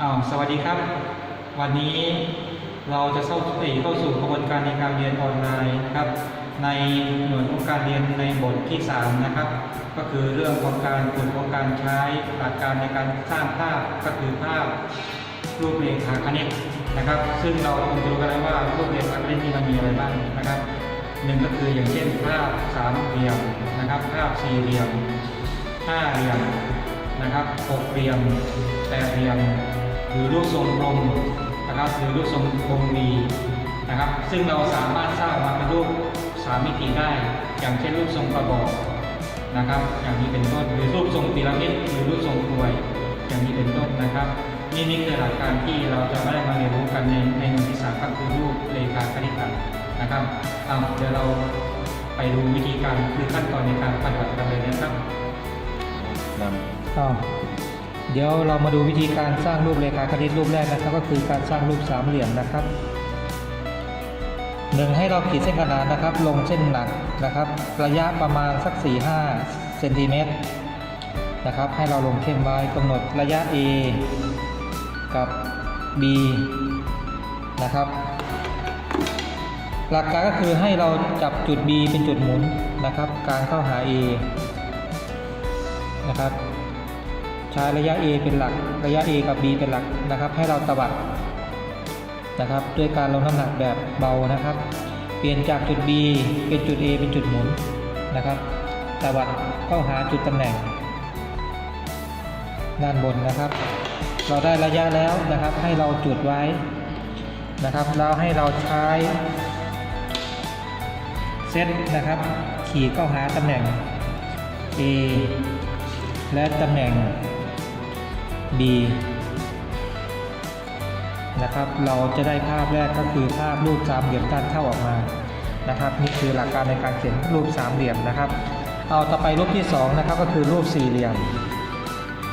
อ้าวสวัสดีครับ วันนี้เราจะเข้าเอ่เข้าสู่กระบวนการในการเรียนออนไลน์นะครับ ในหน่วยของการเรียนในบทที่ 3 นะครับ ก็คือเรื่องของการฝึกของการใช้หลักการในการสร้างภาพก็คือภาพรูปเรขาคณิตนะครับ ซึ่งเราคงจะรู้กันแล้วว่ารูปเรขาคณิตนี่มันมีอะไรบ้างนะครับหนึ่งก็คืออย่างเช่นภาพสามเหลี่ยมนะครับ ภาพสี่เหลี่ยมห้าเหลี่ยมนะครับหกเหลี่ยมแปดเหลี่ยม หรือรูปทรงกลมนะครับหรือรูปทรงวงรีนะครับ ซึ่งเราสามารถสร้างมาเป็นรูปสามมิติได้ อย่างเช่นรูปทรงกระบอกนะครับ อย่างนี้เป็นต้นหรือรูปทรงพีระมิดหรือรูปทรงกลวย อย่างนี้เป็นต้นนะครับ นี่นี่คือหลักการที่เราจะได้มาเรียนรู้กันในในหน่วยที่สามก็คือรูปเรขาคณิตศาสตร์นะครับเอาเดี๋ยวเราไปดูวิธีการคือขั้นตอนในการปฏิบัติกันเลยนะครับนอ่า เดี๋ยวเรามาดูวิธีการสร้างรูปเรขาคณิตรูปแรกนะครับ ก็คือการสร้างรูปสามเหลี่ยมนะครับหนึ่งให้เราขีดเส้นขนานนะครับ ลงเส้นหลักนะครับ ระยะประมาณสัก 4-5เซนติเมตรนะครับ ให้เราลงเข้มไว้กำหนดระยะ A กับ B นะครับ หลักการก็คือให้เราจับจุด B เป็นจุดหมุนนะครับ การเข้าหา A นะครับ ใช้ระยะ A เป็นหลัก ระยะ A กับ B เป็นหลักนะครับ ให้เราตวัดนะครับ ด้วยการลงน้ำหนักแบบเบานะครับ เปลี่ยนจากจุด B เป็นจุด A เป็นจุดหมุนนะครับตวัดเข้าหาจุดตำแหน่ง ด้านบนนะครับ เราได้ระยะแล้วนะครับ ให้เราจุดไว้นะครับแล้วให้เราใช้เซตนะครับ ขีดเข้าหาตำแหน่ง A และตำแหน่ง B นะครับ เราจะได้ภาพแรกก็คือภาพรูปสามเหลี่ยมด้านเข้าออกมานะครับ นี่คือหลักการในการเขียนรูปสามเหลี่ยมนะครับ เอาต่อไปรูปที่สองนะครับก็คือรูปสี่เหลี่ยม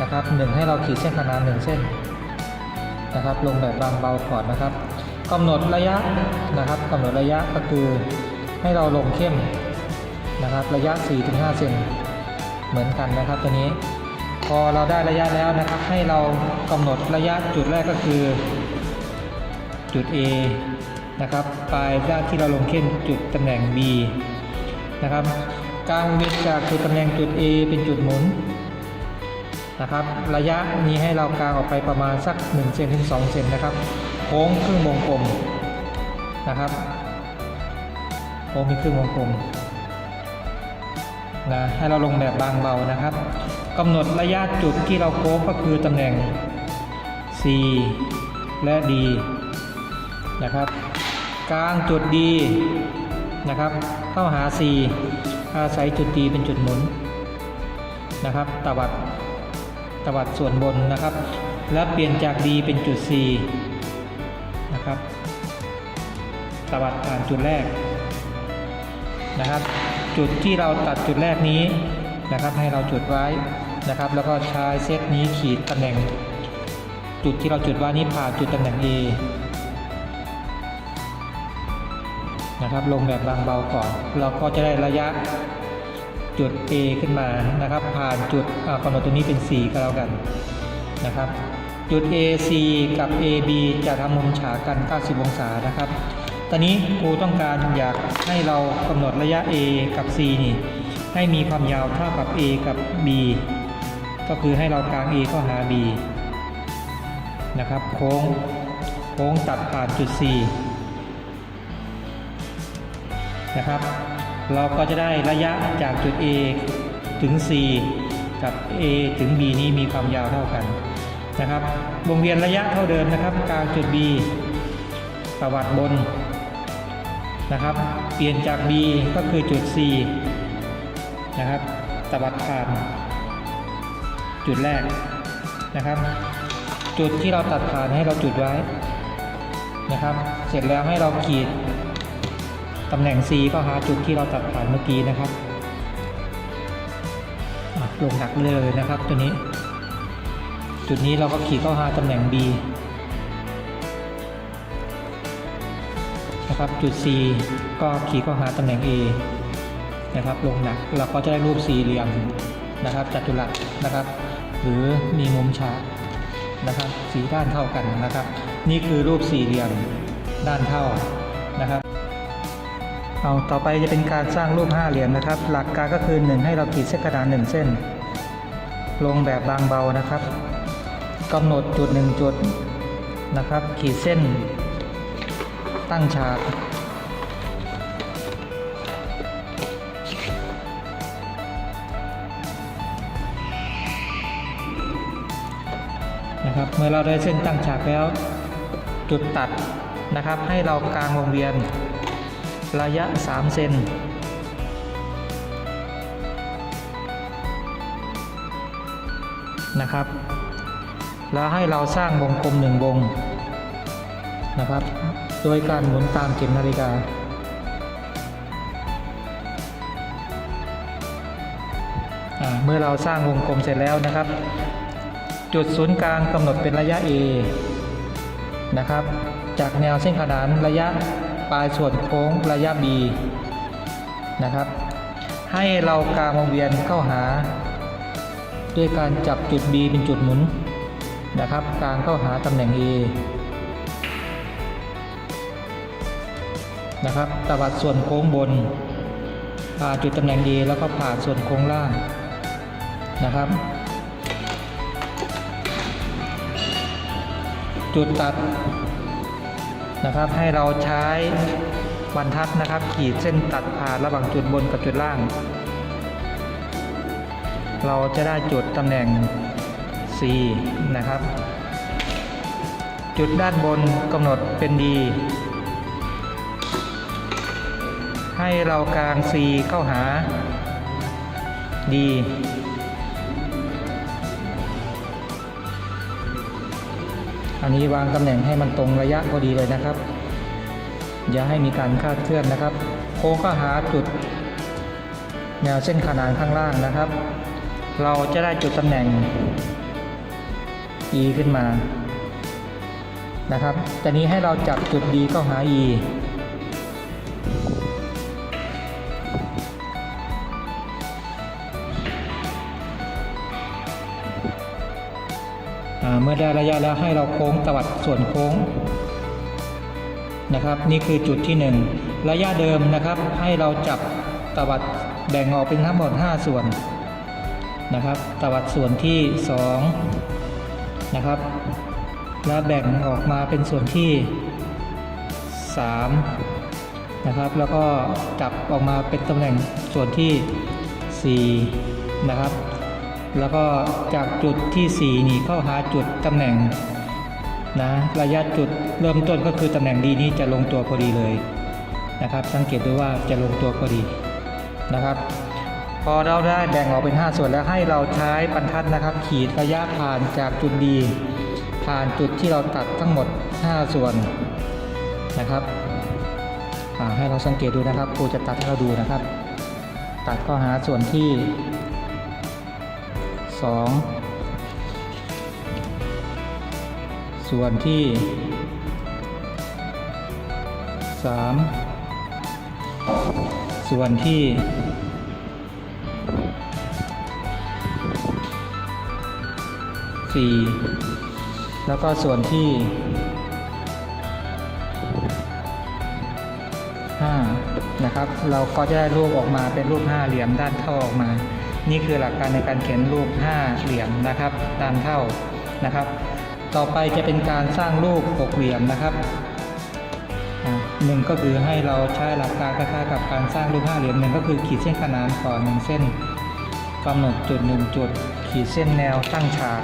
นะครับหนึ่งให้เราขีดเส้นขนานหนึ่งเส้นนะครับ ลงแบบบางเบาก่อนนะครับกำหนดระยะนะครับกำหนดระยะก็คือให้เราลงเข้มนะครับ ระยะ 4-5 เซนเหมือนกันนะครับตัวนี้ พอเราได้ระยะแล้วนะครับ ให้เรากำหนดระยะจุดแรกก็คือ จุด A นะครับปลายด้านที่เราลงเข้มจุดตำแหน่ง B นะครับกลางเวทจากจุดตำแหน่งจุด A เป็นจุดหมุนนะครับ ระยะนี้ให้เรากางออกไปประมาณสัก1เซนถึง2เซนนะครับโค้งครึ่งวงกลมนะครับโค้งเป็นครึ่งวงกลมนะให้เราลงแบบบางเบานะครับ กำหนดระยะจุดที่เราโค้งก็คือตำแหน่ง C และ D นะครับ กลางจุด D นะครับ เข้าหา C อาศัยจุด D เป็นจุดหมุนนะครับตวัดตวัดส่วนบนนะครับ และเปลี่ยนจาก D เป็นจุด C นะครับตวัดผ่านจุดแรกนะครับ จุดที่เราตัดจุดแรกนี้ นะครับให้เราจุดไว้นะครับ แล้วก็ใช้เซตนี้ขีดตำแหน่ง จุดที่เราจุดไว้นี้ผ่านจุดตำแหน่ง A นะครับลงแบบบางเบาก่อน เราก็จะได้ระยะจุด A ขึ้นมานะครับ ผ่านจุดกำหนดตัวนี้เป็น 4 ก็แล้วกันนะครับ จุด AC กับ AB จะทำมุมฉากกัน 90 องศานะครับ ตอนนี้ครูต้องการอยากให้เรากำหนดระยะ A กับ C นี่ ให้มีความยาวเท่ากับ A กับ B ก็คือให้เรากาง A เข้าหา B นะครับ โค้ง โค้งตัดผ่านจุด C นะครับ เราก็จะได้ระยะจากจุด A ถึง C กับ A ถึง B นี้มีความยาวเท่ากันนะครับวงเวียนระยะเท่าเดิมนะครับ กลางจุด B ประวัติบนนะครับ เปลี่ยนจาก B ก็คือจุด C นะครับตวัดผ่าน จุดแรกนะครับ จุดที่เราตัดผ่านให้เราจุดไว้นะครับ เสร็จแล้วให้เราขีดตำแหน่ง C ก็หาจุดที่เราตัดผ่านเมื่อกี้นะครับลงหนักเลยนะครับตัวนี้ จุดนี้เราก็ขีดเข้าหาตำแหน่ง B นะครับจุด C ก็ขีดเข้าหาตำแหน่ง A นะครับลงหนักเราก็จะได้รูปสี่เหลี่ยมนะครับจัตุรัสนะครับ หรือมีมุมฉากนะครับสีด้านเท่ากันนะครับ นี่คือรูปสี่เหลี่ยมด้านเท่านะครับ เอาต่อไปจะเป็นการสร้างรูปห้าเหลี่ยมนะครับ หลักการก็คือหนึ่งให้เราขีดเส้นกระดานหนึ่งเส้น ลงแบบบางเบานะครับกำหนดจุดหนึ่งจุดนะครับ ขีดเส้น ตั้งฉาก มื่อเราได้เส้นตั้งฉากแล้ว จุดตัดนะครับ ให้เรากางวงเวียน ระยะ 3 เซนนะครับ แล้วให้เราสร้างวงกลมหนึ่งวงนะครับ โดยการหมุนตามเข็มนาฬิกาเมื่อเราสร้างวงกลมเสร็จแล้วนะครับ จุดศูนย์กลางกำหนดเป็นระยะ A นะครับ จากแนวเส้นขนานระยะปลายส่วนโค้งระยะ B นะครับ ให้เรากางวงเวียนเข้าหา ด้วยการจับจุด B เป็นจุดหมุนนะครับกางเข้าหาตำแหน่ง A นะครับตวัดส่วนโค้งบนผ่าจุดตำแหน่ง A แล้วก็ผ่าส่วนโค้งล่างนะครับ จุดตัดนะครับ ให้เราใช้บรรทัดนะครับ ขีดเส้นตัดผ่านระหว่างจุดบนกับจุดล่าง เราจะได้จุดตำแหน่ง C นะครับ จุดด้านบนกำหนดเป็นดีให้เรากาง C เข้าหา D อันนี้วางตำแหน่งให้มันตรงระยะพอดีเลยนะครับ อย่าให้มีการคาดเคลื่อนนะครับ โค้งก็หาจุด แนวเส้นขนานข้างล่างนะครับ เราจะได้จุดตำแหน่ง E ขึ้นมานะครับแต่นี้ให้เราจับจุด D เข้าหา E เมื่อได้ระยะแล้วให้เราโค้งตวัดส่วนโค้งนะครับ นี่คือจุดที่ 1 ระยะเดิมนะครับ ให้เราจับตวัดแบ่งออกเป็นทั้งหมด 5 ส่วนนะครับ ตวัดส่วนที่ 2 นะครับ แล้วแบ่งออกมาเป็นส่วนที่ 3 นะครับ แล้วก็จับออกมาเป็นตำแหน่งส่วนที่ 4 นะครับ แล้วก็จากจุดที่ 4 นี่เข้าหาจุดตำแหน่งนะระยะจุดเริ่มต้นก็คือตำแหน่งดีนี้จะลงตัวพอดีเลยนะครับ สังเกตดูว่าจะลงตัวพอดีนะครับ พอเราได้แบ่งออกเป็น 5 ส่วนแล้วให้เราใช้บรรทัดนะครับ ขีดระยะผ่านจากจุดดี ผ่านจุดที่เราตัดทั้งหมด 5 ส่วนนะครับให้เราสังเกตดูนะครับครูจะตัดให้เราดูนะครับ ตัดเข้าหาส่วนที่ สองส่วนที่สามส่วนที่สี่แล้วก็ส่วนที่ห้านะครับ เราก็จะได้รูปออกมาเป็นรูปห้าเหลี่ยมด้านเท่าออกมา นี่คือหลักการในการเขียนรูปห้าเหลี่ยมนะครับด้านเท่านะครับ ต่อไปจะเป็นการสร้างรูปหกเหลี่ยมนะครับหนึ่งก็คือให้เราใช้หลักการคล้ายๆกับการสร้างรูปห้าเหลี่ยมหนึ่งก็คือขีดเส้นขนานก่อนหนึ่งเส้นกำหนดจุดหนึ่งจุด ขีดเส้นแนวตั้งฉาก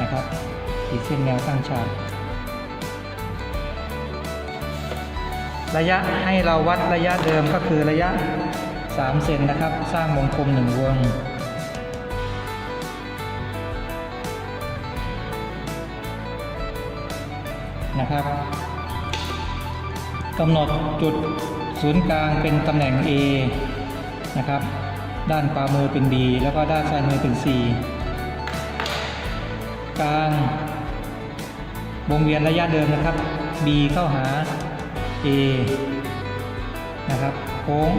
นะครับ ขีดเส้นแนวตั้งฉาก ระยะให้เราวัดระยะเดิมก็คือระยะ 3 เซนนะครับ สร้างวงกลมหนึ่งวง นะครับกำหนดจุดศูนย์กลางเป็นตำแหน่ง A นะครับ ด้านขวามือเป็น B แล้วก็ด้านซ้ายมือเป็น C กลางวงเวียนระยะเดิมนะครับ B เข้าหา A นะครับโค้ง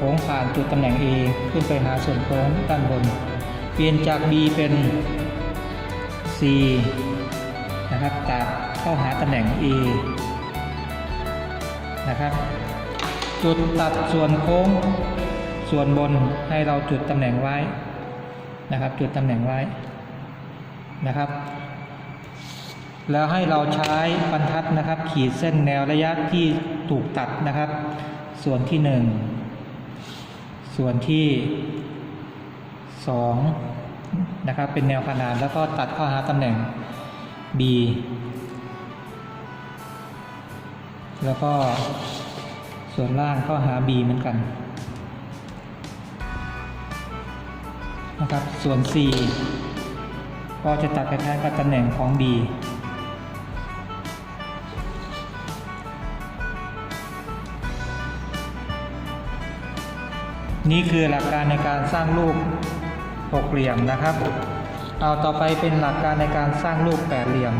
โค้งผ่านจุดตำแหน่ง A ขึ้นไปหาส่วนโค้งด้านบน เปลี่ยนจาก B เป็น C นะครับตัดเข้าหาตำแหน่ง A นะครับ จุดตัดส่วนโค้งส่วนบนให้เราจุดตำแหน่งไว้นะครับ จุดตำแหน่งไว้นะครับ แล้วให้เราใช้บรรทัดนะครับ ขีดเส้นแนวระยะที่ถูกตัดนะครับ ส่วนที่หนึ่ง ส่วนที่สองนะครับเป็นแนวขนานแล้วก็ตัดเข้าหาตำแหน่ง B แล้วก็ส่วนล่างข้าหา B เหมือนกันนะครับส่วน C ก็จะตัดคล้ายๆกับตำแหน่งของ B นี่คือหลักการในการสร้างรูปหกเหลี่ยมนะครับ เอาต่อไปเป็นหลักการในการสร้างรูปแปดเหลี่ยม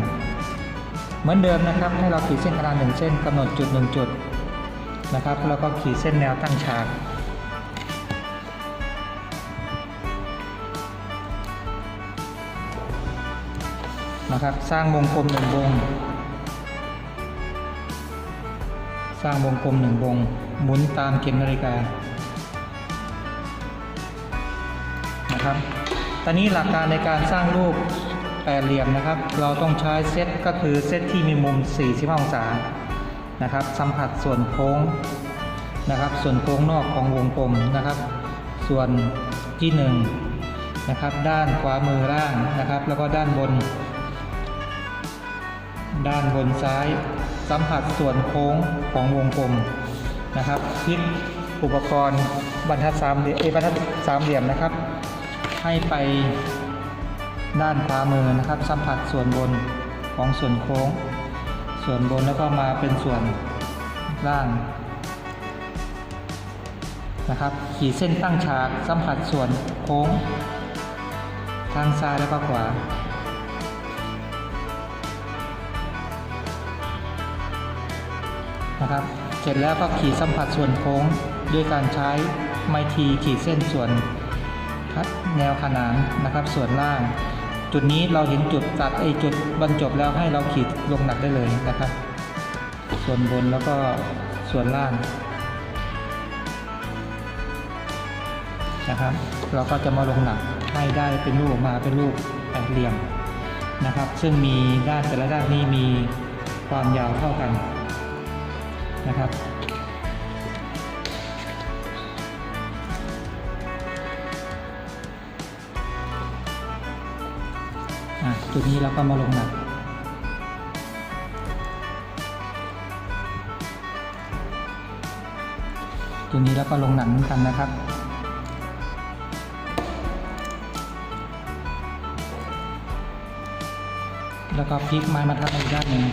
เหมือนเดิมนะครับให้เราขีดเส้นขนาดหนึ่งเส้นกำหนดจุดหนึ่งจุดนะครับแล้วก็ขีดเส้นแนวตั้งฉากนะครับสร้างวงกลมหนึ่งวง สร้างวงกลมหนึ่งวง หมุนตามเข็มนาฬิกา นะครับ ตอนนี้หลักการในการสร้างรูปแปดเหลี่ยมนะครับ เราต้องใช้เซตก็คือเซตที่มีมุม 45 องศานะครับ สัมผัสส่วนโค้งนะครับ ส่วนโค้งนอกของวงกลมนะครับ ส่วนที่1นงนะครับ ด้านขวามือล่างนะครับ แล้วก็ด้านบน ด้านบนซ้าย สัมผัสส่วนโค้งของวงกลมนะครับพลิกอุปกรณ์บรรทัดสามเหลี่ยมบรรทัดสามเหลี่ยมนะครับ ให้ไปด้านขวามือนะครับ สัมผัสส่วนบนของส่วนโค้ง ส่วนบนแล้วก็มาเป็นส่วนล่างนะครับ ขีดเส้นตั้งฉากสัมผัสส่วนโค้ง ทางซ้ายและก็ขวานะครับ เสร็จแล้วก็ขีดสัมผัสส่วนโค้งด้วยการใช้ไม้ทีขีดเส้นส่วน แนวขนานนะครับ ส่วนล่าง จุดนี้เราเห็นจุดตัดไอจุดบรรจบแล้วให้เราขีดลงหนักได้เลยนะครับ ส่วนบนแล้วก็ส่วนล่างนะครับ เราก็จะมาลงหนักให้ได้เป็นรูปมาเป็นรูปแปดเหลี่ยมนะครับ ซึ่งมีด้านแต่ละด้านนี้มีความยาวเท่ากันนะครับ จุดนี้เราก็มาลงหนัก จุดนี้เราก็ลงหนักเหมือนกันนะครับแล้วก็พลิกไม้มาทับอีกด้านหนึ่ง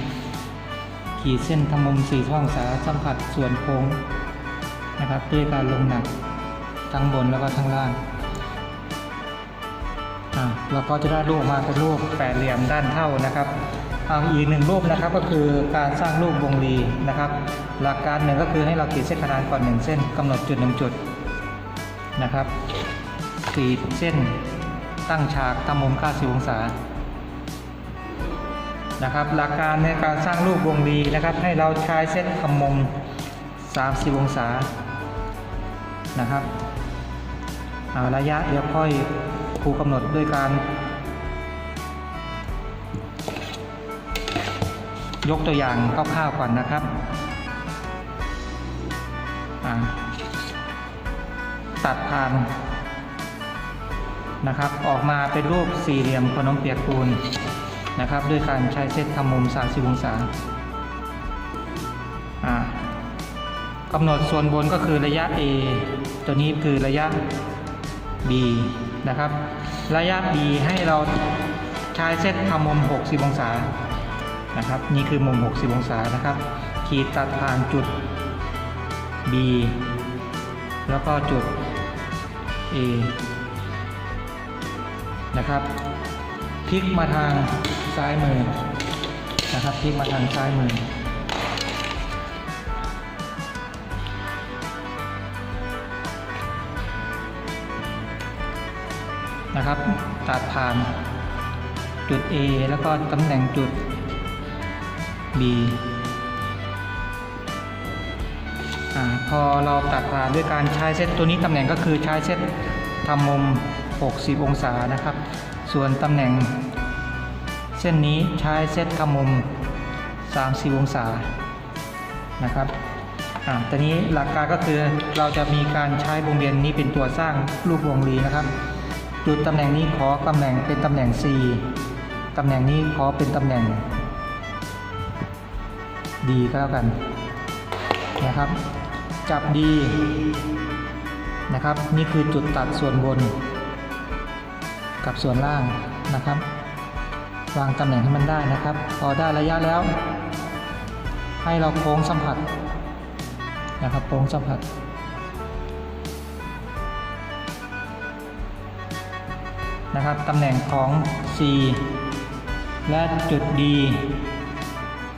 ขีดเส้นทำมุม4ช่องศาสัมผัสส่วนโค้งนะครับด้วยการลงหนักทั้งบนแล้วก็ทั้งล่าง อ่าเราก็จะได้รูปมาเป็นรูปแปดเหลี่ยมด้านเท่านะครับเอาอีกหนึ่งรูปนะครับก็คือการสร้างรูปวงรีนะครับ หลักการหนึ่งก็คือให้เราขีดเส้นขนานก่อนหนึ่งเส้นกำหนดจุดหนึ่งจุดนะครับขีดเส้นตั้งฉากทำมุม 90 องศานะครับหลักการในการสร้างรูปวงรีนะครับ ให้เราใช้เส้นทำมุม 30 องศานะครับเอาระยะเดี๋ยวค่อย รูกำหนดด้วยการ ยกตัวอย่างคร่าวๆก่อนนะครับตัดผ่านนะครับ ออกมาเป็นรูปสี่เหลี่ยมขนมเปียกปูนนะครับ ด้วยการใช้เส้นทำมุม 30 องศาอ่ากำหนดส่วนบนก็คือระยะ A ตัวนี้คือระยะ B นะครับ ระยะ B ให้เราใช้เส้นทำมุม 60 องศานะครับ นี่คือมุม 60 องศานะครับ ขีดตัดผ่านจุด B แล้วก็จุด A นะครับพลิกมาทางซ้ายมือนะครับพลิกมาทางซ้ายมือ นะครับตัดผ่านจุด A แล้วก็ตำแหน่งจุด B อาพอเราตัดผ่านด้วยการใช้เซตตัวนี้ตำแหน่งก็คือใช้เซตทำมุม 60 องศานะครับ ส่วนตำแหน่ง เส้นนี้ใช้เซตทำมุม 30 องศานะครับอ่าตอนนี้หลักการก็คือเราจะมีการใช้วงเวียนนี้เป็นตัวสร้างรูปวงรีนะครับ จุดตำแหน่งนี้ขอตำแหน่งเป็นตำแหน่ง C ตำแหน่งนี้ขอเป็นตำแหน่ง D ก็แล้วกันนะครับ จับ D นะครับ นี่คือจุดตัดส่วนบน กับส่วนล่างนะครับ วางตำแหน่งให้มันได้นะครับ พอได้ระยะแล้ว ให้เราโค้งสัมผัสนะครับโค้งสัมผัส นะครับตำแหน่งของ C และจุด D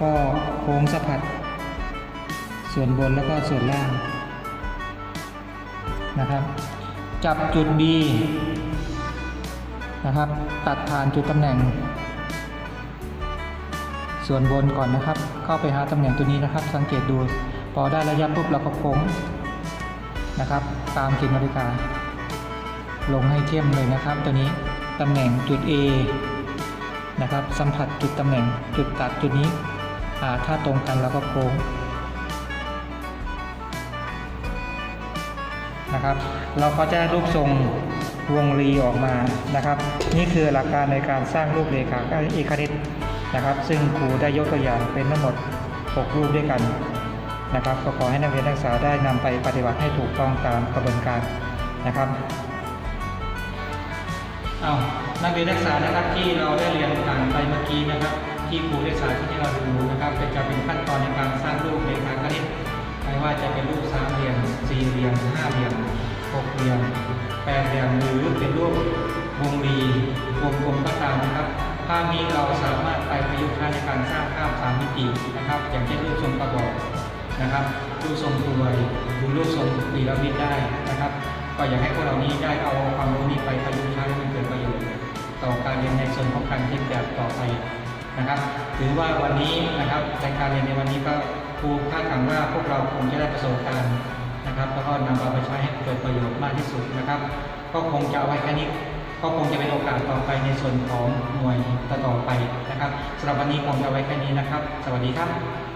ก็โค้งสัมผัสส่วนบนแล้วก็ส่วนล่างนะครับ จับจุด B นะครับ ตัดผ่านจุดตำแหน่ง ส่วนบนก่อนนะครับ เข้าไปหาตำแหน่งตัวนี้นะครับ สังเกตดูพอได้ระยะปุ๊บเราก็โค้งนะครับ ตามเข็มนาฬิกา ลงให้เข้มเลยนะครับ ตัวนี้ตำแหน่งจุด A นะครับ สัมผัสจุดตำแหน่งจุดตัดจุดนี้อ่าถ้าตรงกันเราก็โค้งนะครับ เราก็จะได้รูปทรงวงรีออกมานะครับ นี่คือหลักการในการสร้างรูปเรขาเอกคณิตนะครับ ซึ่งครูได้ยกตัวอย่างเป็นทั้งหมด 6 รูปด้วยกันนะครับก็ขอให้นักเรียนนักศึกษาได้นำไปปฏิบัติให้ถูกต้องตามกระบวนการนะครับ เอานักเรียนนักศึกษานะครับที่เราได้เรียนผ่านไปเมื่อกี้นะครับ ที่ครูได้สาธิตให้เราดูนะครับเป็นจะเป็นขั้นตอนในการสร้างรูปเรขาคณิตไม่ว่าจะเป็นรูปสามเหลี่ยมสี่เหลี่ยมห้าเหลี่ยมหกเหลี่ยมแปดเหลี่ยมหรือเป็นรูปวงรีวงกลมก็ตามนะครับภาพนี้เราสามารถไปประยุกต์ใช้ในการสร้างภาพสามมิตินะครับ อย่างเช่นรูปทรงประกอบนะครับรูปทรงกลวยหรือรูปทรงปีระมิดได้นะครับ ก็อยากให้พวกเรานี้ได้เอาความรู้นี้ไปประยุกต์ ต่อการเรียนในส่วนของการคิดแบบต่อไปนะครับถือว่าวันนี้นะครับในการเรียนในวันนี้ก็ครูคาดหวังว่าพวกเราคงจะได้ประสบการณ์นะครับแล้วก็นำเอาไปใช้ให้เกิดประโยชน์มากที่สุดนะครับ ก็คงจะเอาไว้แค่นี้ก็คงจะเป็นโอกาสต่อไปในส่วนของหน่วยต่อไปนะครับสำหรับวันนี้คงจะเอาไว้แค่นี้นะครับ สวัสดีครับ